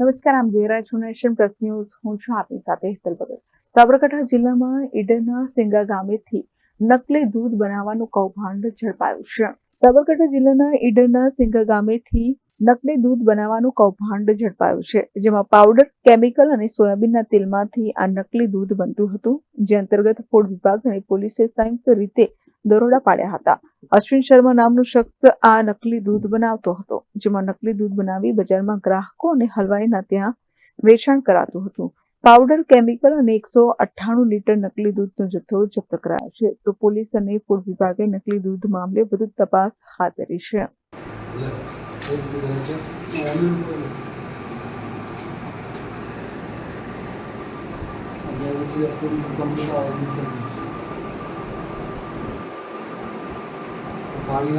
નમસ્કાર, આમ જોઈ રહ્યા છો નેશન પ્લસ ન્યૂઝ. હું છું આપની સાથે હેતલ ભગત. સાબરકાંઠા જિલ્લામાં ઈડરના સિંગા ગામેથી નકલી દૂધ બનાવવાનું કૌભાંડ ઝડપાયું છે. સાબરકાંઠા જિલ્લાના ઈડરના સિંગા ગામેથી નકલી દૂધ બનાવવાનું કૌભાંડ ઝડપાયું છે, જેમાં પાવડર, કેમિકલ અને સોયાબીનના તેલમાંથી આ નકલી દૂધ બનતું હતું, જે અંતર્ગત ફૂડ વિભાગ અને પોલીસે સંયુક્ત રીતે દરોડા પાડ્યા હતા. અશ્વિન શર્મા નામનો શખ્સ આ નકલી દૂધ બનાવતો હતો. જેમાં નકલી દૂધ બનાવી બજારમાં ગ્રાહકો અને હલવાઈના ત્યાં વેચાણ કરાતું હતું. પાવડર, કેમિકલ અને એકસો અઠ્ઠાણું લીટર નકલી દૂધનો જથ્થો જપ્ત કરાયો છે. તો પોલીસ અને ફૂડ વિભાગે નકલી દૂધ મામલે વધુ તપાસ હાથ ધરી છે. પાણી